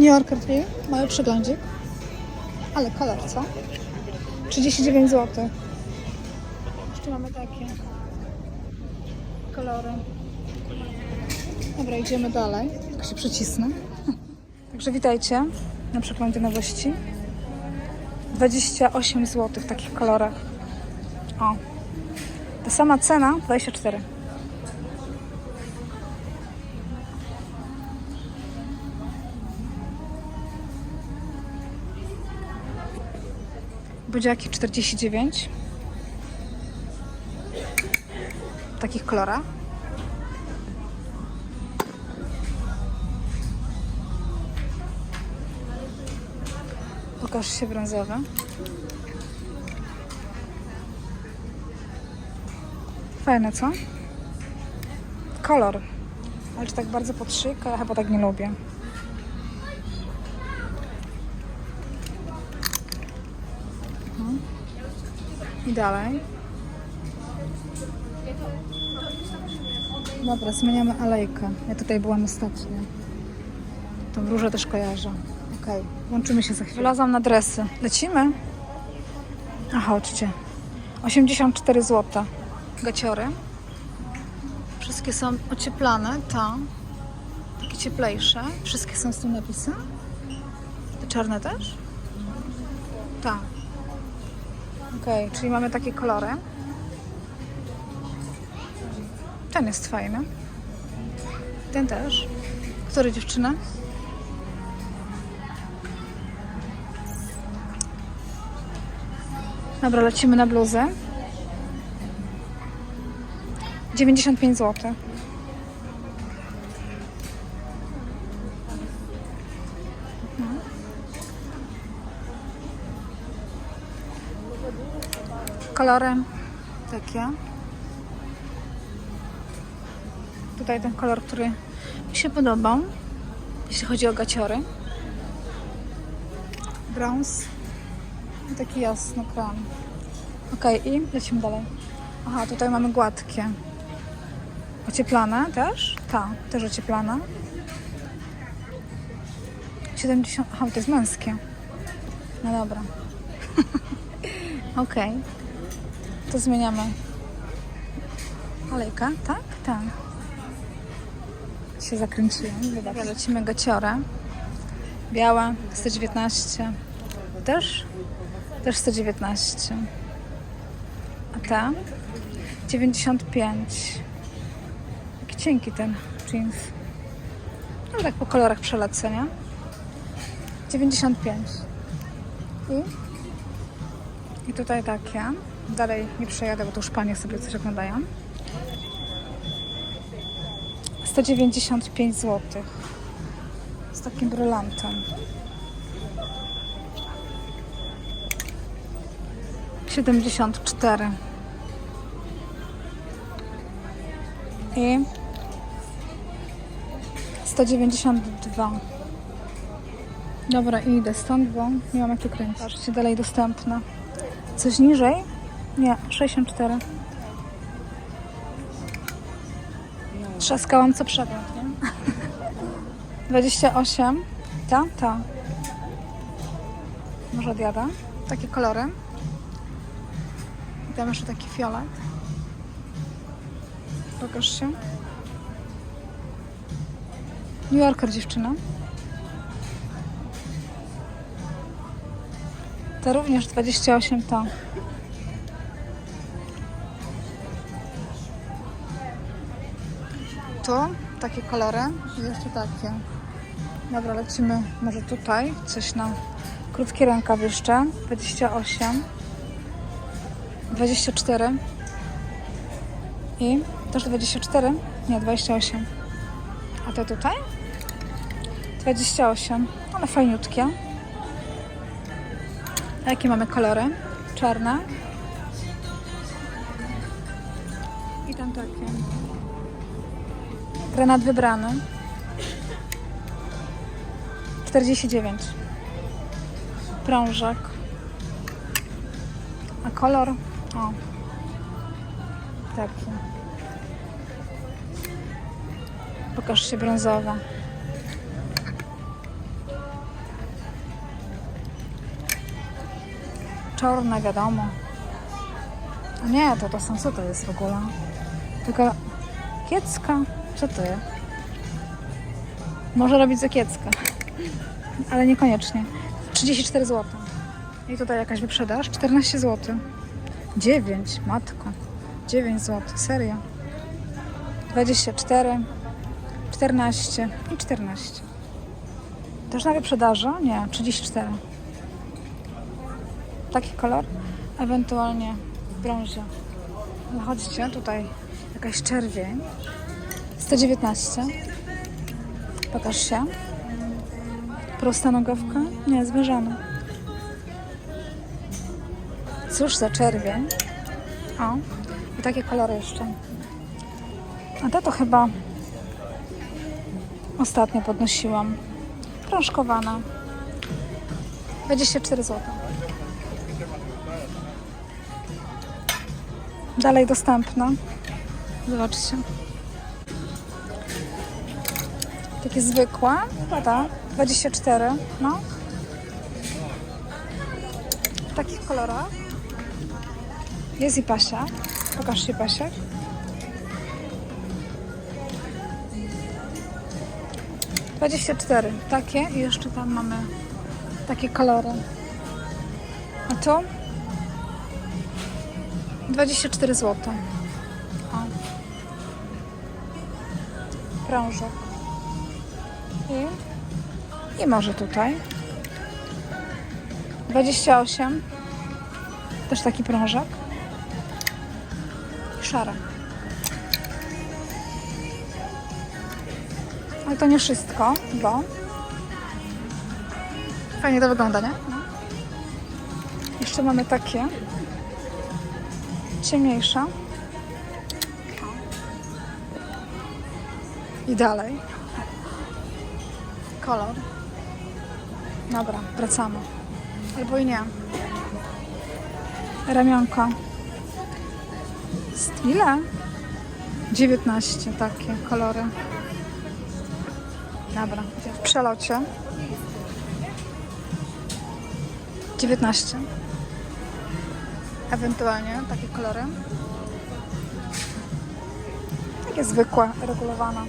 New Yorker 3, mały przeglądzik. Ale kolor, co? 39 zł. Jeszcze mamy takie kolory. Dobra, idziemy dalej. Tak się przycisnę. Także witajcie na przeglądzie nowości. 28 zł w takich kolorach. O. Ta sama cena 24. Budziaki 49. W takich kolorach. Pokaż się brązowy. Fajne, co? Kolor. Ale czy tak bardzo pod szyjkę? Ja chyba tak nie lubię. I dalej. Dobra, zmieniamy alejkę. Ja tutaj byłam ostatnio. Tą różę też kojarzę. Okej, łączymy się za chwilę. Wylazłam na dresy. Lecimy? A chodźcie. 84 zł. Gaciory. Wszystkie są ocieplane, ta. Takie cieplejsze. Wszystkie są z tym napisem. Te czarne też? Tak. Okej, czyli mamy takie kolory. Ten jest fajny. Ten też. Który dziewczyna? Dobra, lecimy na bluzę. 95 zł. Kolory takie. Tutaj ten kolor, który mi się podobał, jeśli chodzi o gaciory. Brąz. I taki jasny kram. Ok, i lecimy dalej. Aha, tutaj mamy gładkie. Ocieplane też? Ta, też ocieplane. 70. Aha, to jest męskie. No dobra. ok. To zmieniamy. Alejka, tak? Tak. Się zakręciłam. Dobra, lecimy gaciorę. Biała, 119. Też? Też 119. A ta? 95. Jaki cienki ten jeans. No tak po kolorach przelecę, nie? 95. I? I tutaj takie. Dalej nie przejadę, bo to już panie sobie coś oglądają. 195 zł. Z takim brylantem. 74. I 192. Dobra, idę stąd, bo nie mam jak tu kręcić. Patrzcie, dalej dostępne. Coś niżej? Nie, 64. Trzaskałam co przedmiot, nie? 28. Ta? Ta. Może odjadę. Takie kolory. I tam jeszcze taki fiolet. Pokaż się. New Yorker dziewczyna. To również 28 to. Tu takie kolory i jeszcze takie. Dobra, lecimy może tutaj. Coś na krótki rękaw jeszcze. 28. 24. I też 24? Nie, 28. A te tutaj? 28. Ale fajniutkie. A jakie mamy kolory? Czarne. I tam takie. Granat wybrany. 49. Prążek. A kolor? O. Taki. Pokaż się brązowa. Czarne, wiadomo. A nie, to to są co to jest w ogóle? Tylko kiecka. Co jest? Może robić za kiecka. Ale niekoniecznie. 34 zł. I tutaj jakaś wyprzedaż? 14 zł. 9, matko. 9 zł, serio. 24, 14 i 14. Też na wyprzedaży? Nie, 34. Taki kolor? Ewentualnie w brązie. No chodźcie, tutaj jakaś czerwień. 119. Pokaż się. Prosta nogawka? Nie, zwężona. Cóż za czerwień. O, i takie kolory jeszcze. A te to chyba ostatnio podnosiłam. Prążkowana. 24 zł. Dalej dostępna. Zobaczcie. Takie zwykłe. Pada. 24. No. W takich kolorach. Jest i pasia. Pokaż się pasiak. Dwadzieścia cztery. Takie i jeszcze tam mamy takie kolory. A tu? 24 zł. O. Prążek. I, I może tutaj. 28. Też taki prążek. I szara. Ale to nie wszystko, bo fajnie to wygląda, nie? No. Jeszcze mamy takie ciemniejsze. I dalej. Kolor. Dobra, wracamy. Albo i nie. Ramionko. Ile? 19 takie kolory. Dobra, w przelocie. 19. Ewentualnie takie kolory. Takie zwykłe, regulowane.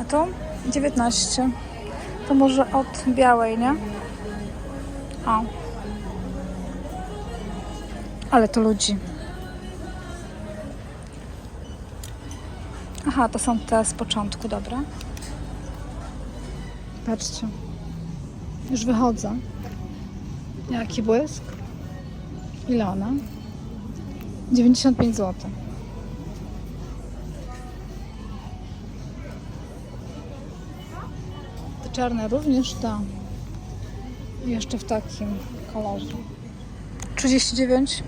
A tu 19. To może od białej, nie? O. Ale to ludzi. Aha, to są te z początku, dobra. Patrzcie. Już wychodzę. Jaki błysk? Ile ona? 95 zł. Czarne również. I Jeszcze w takim kolorze. 39.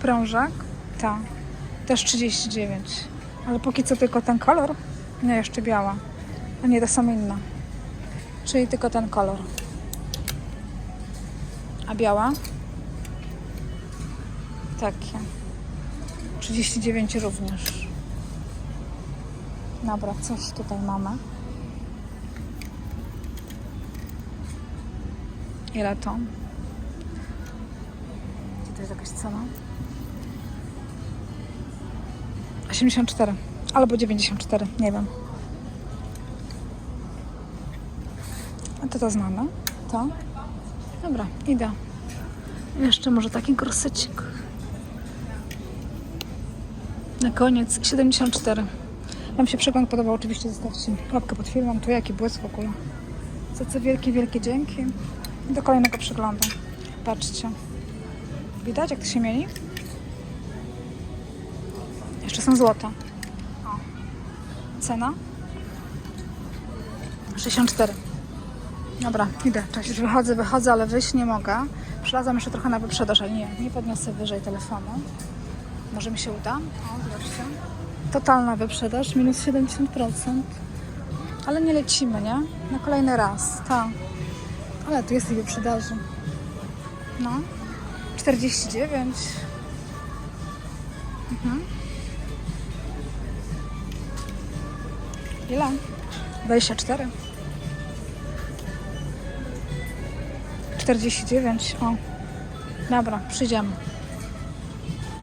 Prążak? Ta. Też 39. Ale póki co tylko ten kolor. Nie, jeszcze biała. A nie, to są inne. Czyli tylko ten kolor. A biała? Takie. 39 również. Dobra, coś tutaj mamy. Ile to? Gdzie to jest jakaś cena? 84 albo 94, nie wiem. A to to znamy? To? Dobra, idę. Jeszcze może taki gorsycik. Na koniec 74. Wam się przegląd podobał, oczywiście zostawcie łapkę pod filmem. Tu jaki błysk w ogóle. Za co wielkie, wielkie dzięki. I do kolejnego przeglądu. Patrzcie. Widać, jak to się mieli? Jeszcze są złote. O. Cena? 64. Dobra, idę. Cześć, już wychodzę, wychodzę, ale wyjść nie mogę. Przylazłam jeszcze trochę na wyprzedaż, ale nie, nie podniosę wyżej telefonu. Może mi się uda. O, zobaczcie. Totalna wyprzedaż, minus 70%. Ale nie lecimy, nie? Na kolejny raz, tak. Ale tu jest i wyprzedaży. No. 49. Mhm. Ile? 24. 49. O. Dobra, przyjdziemy.